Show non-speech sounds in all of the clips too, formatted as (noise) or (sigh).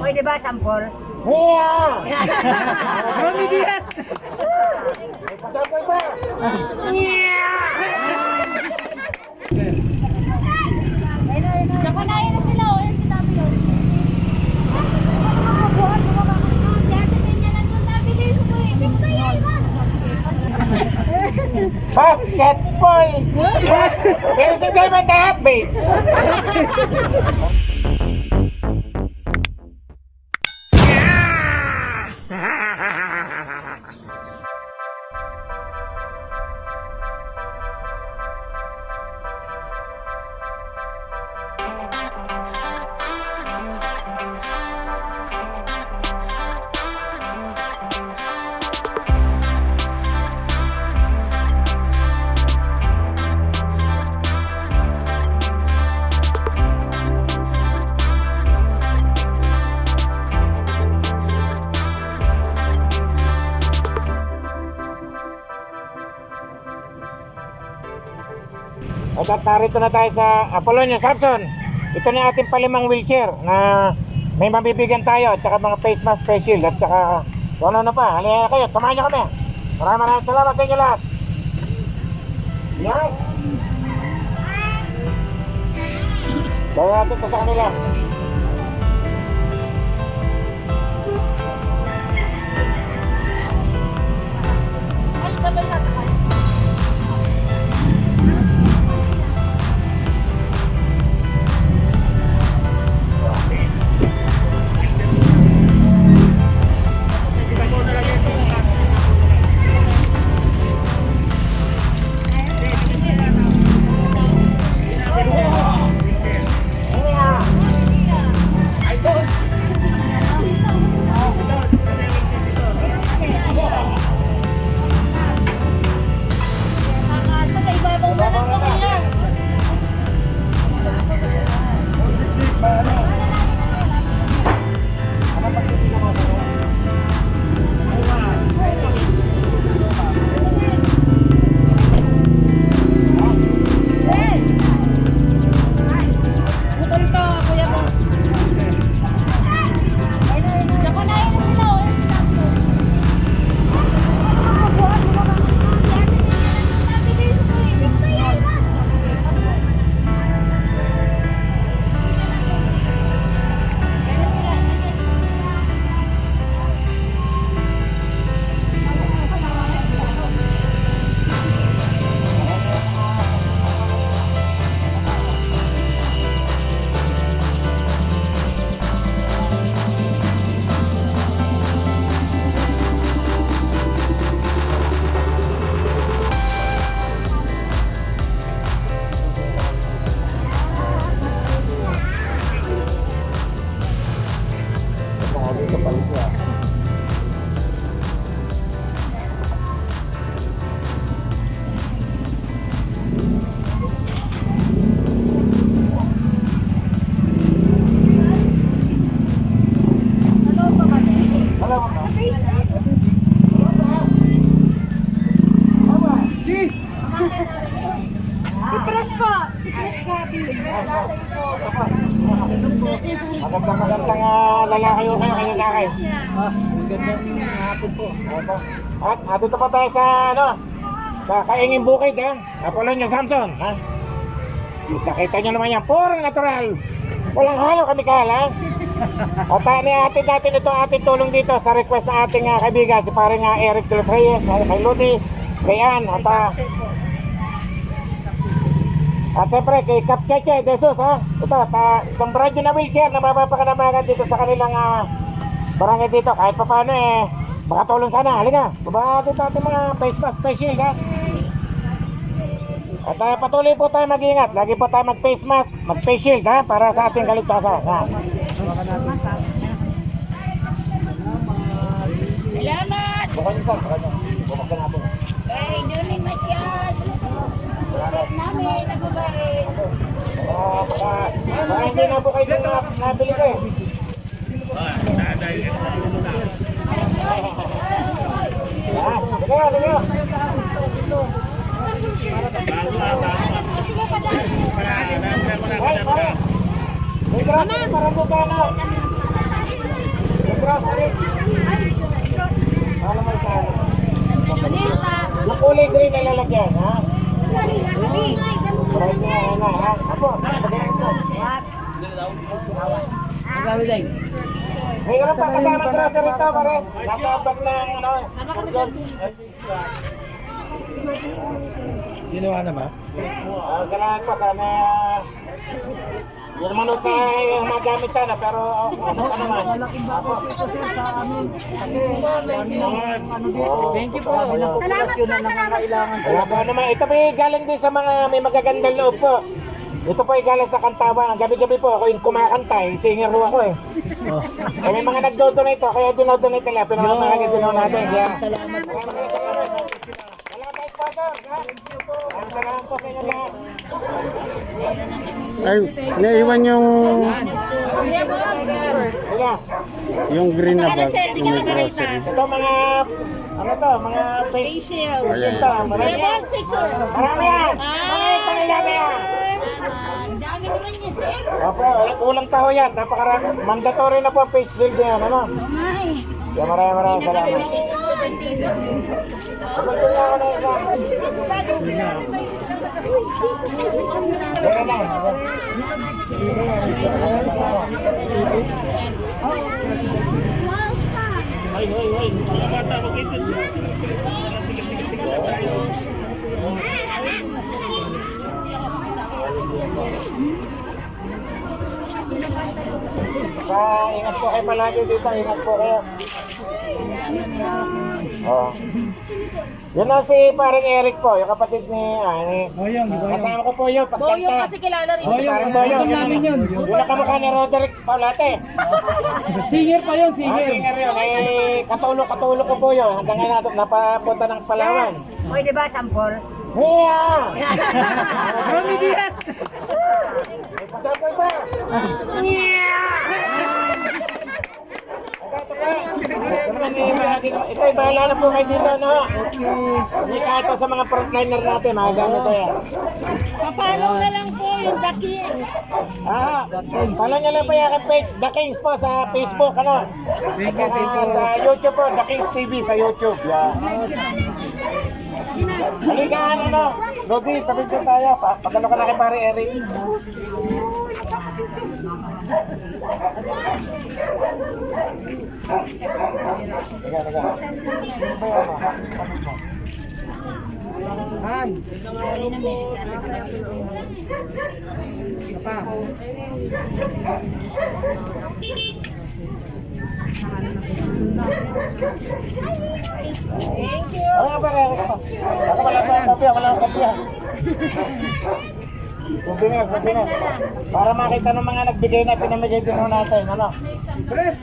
Pwede ba, sampol? Yeah! (laughs) Romy Diaz! Sampol ba? Nakanayan na sila, oh. Yan si Tabi, oh. Buhat, buhat. Si Ate Peña nandun, Tabi, dito po, eh. Dito yan, ma. Basketball! Pero sa Diamond Dahab, babe. At at narito na tayo sa Apolonio Samson. Ito na ating palimang wheelchair na may mabibigyan tayo at saka mga face mask, face shield at saka kung ano na pa. Halika kayo, samahan nyo kami. Maraming maraming salamat sa inyo lahat. Yan. Gawin natin ito sa kanila. Ay, sabay na Magandang uh, kayo kayo lalaki. Opo. At atito pa tayo sa ano, sa Kaingin Bukid ha. Apolonio Samson ha. Nakita nyo naman yan, puro natural. Walang halo kami ha. At uh, niatid natin ito ating tulong dito sa request ng ating uh, kaibigan, si paring uh, Eric De Los Reyes, uh, kay Ludi, kay Ann, at uh, at siyempre kay Kap Cheche De Jesus ha. Ito, ta, isang radyo na wheelchair na mapapakanamagan dito sa kanilang uh, barangay dito. Kahit pa paano eh, makatulong sana. Halika, baba natin mga face mask, face shield ha. At uh, patuloy po tayo mag-ingat. Lagi po tayo mag-face mask, mag-face shield ha, para sa ating kaligtasan. Ha. Salamat! Bukan nyo sir, bukan nyo. Bukan na po. Ay masyad. Namin, Uh, baka hindi na po kayo na, nabili kayo. Ah, nadali. Ah, sige, sige. Mama! Para mo ka na. Alam mo tayo. Nakulay green na lalagyan, ha? Nakulay green na? Mayroon pa kasama grocery rito, pare. Nasa bag ng, ano, Ginawa naman. Ah, salamat po, sana... Yun naman sa yung mga gamit sana, pero oh, ano ka naman? Thank you po. Walang populasyon na nangangailangan. Wala po naman. Ito po galing din sa mga may magagandang loob po. Ito po ay galing sa kantawan. Ang gabi-gabi po ako yung kumakanta eh. Singer ho ako eh. Eh, may mga nagdo-donate po. Kaya dinodonate nila. Pinamamalagay din natin. Kaya, salamat po. Wala pa sponsor. ha? Ang Salamat po sa inyo lahat. Ay, naiwan yung yung green na bag, yung may grocery. ito mga, ano to, mga face shield. Ayan. Ito, marami yan. Marami yan. Marami yan. Opo, kulang taho yan. Napakarami. Mandatory na po ang face shield yan. Ano? Maraming maraming salamat. Kapag na ako na isa. Meron lang. Sa ingat po kayo palagi dito. Ingat po kayo. Oh. Yun na si paring Eric po, yung kapatid ni Ani. Oh, yun. Kasama ko po yun, pagkanta. kilala rin. Yun. Parang Boyo, Alam yun namin yun. Yun ang kamukha ni Roderick Paulate. Singer pa yun, Ah, singer. singer yun. Eh, katulo-katulo ko po yun. Hanggang ngayon natin napapunta ng Palawan. Pwede ba sampol? Yeah! Romy Diaz. Pasapol ba? Pa. Ito eh, bahala na po kayo dito, no? Kahit pa sa mga frontliner natin, magagamit ko yan. Na lang po yung The Kings. Ah, follow nyo lang po yung aking page, The Kings po sa Facebook, ano? At saka sa YouTube po, The Kings TV sa YouTube. Yeah. Halika, ano, no? Rosie, pabisyon tayo. Pa Pagano ka na kay pare Eric. Teka, teka. Han. Isa pa. Ano nga pare Eric po? Ako wala pa kopya, wala akong (laughs) Souvenir, souvenir. Para makita ng mga nagbigay na pinamigay din natin, ano? Press.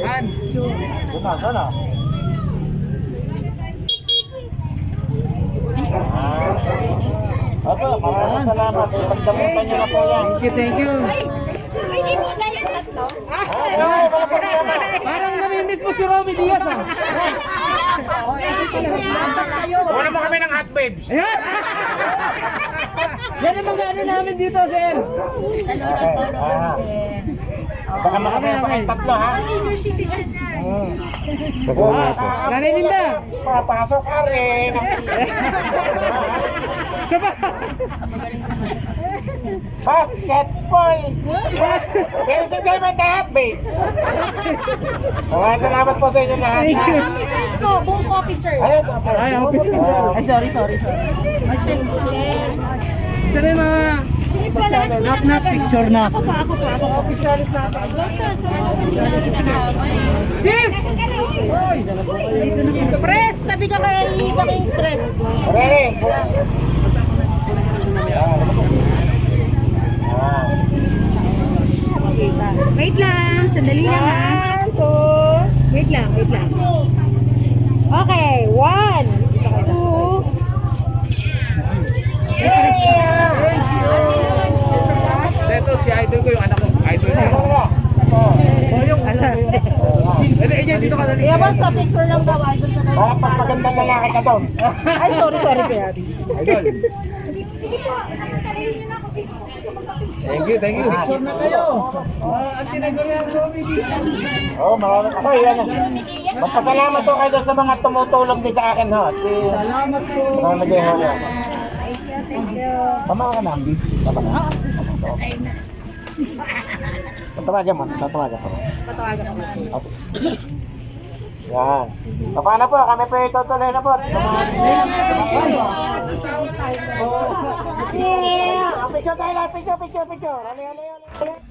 Han. Buta, sana. Ah. Opo, maraming salamat. Pagdamutan niyo na po yan. Thank you, thank you. Parang namimiss mo si Romy Diaz, ah. Wala mo kami ng hot babes. Ayan. Yan ang mga ano namin dito, sir. Ah. Baka makasaya pa kayong tatlo, ha? Senior citizen na. Hmm. Ah, Nanay Linda. Papasok ka rin. (laughs) Isa pa. Basketball. And gentlemen, the hot babes. Maraming salamat po sa inyo lahat. Thank you. Officers ko, buong officer. Ayun. Ay, officer. Ay, sorry, sorry, sorry. Isa na yung mga po lahat. Knock knock picture na. Ako pa, ako pa, ako pa. Officialis natin. Sis! Press! Tabi ka kay The Kings Press. Ready? Ah. Wait lang, sandali lang ha. Wait lang, wait lang. Okay, one, two, Ito, si idol ko yung anak ko. Idol niya. Oh, yung anak. Ito, eh, dito ka dali. Ewan sa picture lang daw, idol ka na. Baka pag magandang lalaki (laughs) ka to. Ay, sorry, sorry, Adi. Idol. Sige po, nakatalihin niyo na ako. Sige po. Thank you, thank you. Picture na kayo. Ah, ang tinagurihan ko, oh, maraming ako. Yan. Magpasalamat po kayo sa mga tumutulong din sa akin. Si, Salamat po. mga nag-iholo. Thank you, thank you. Tama ka na, Ambi. Tama ka. Sakay na. Tatawagan mo. Tatawagan ko. Patawagan ko. Okay. Yan. So, paano po? Kami po itutuloy na po. Picture tayo lang. Picture, picture, picture. Ano, ano, ano.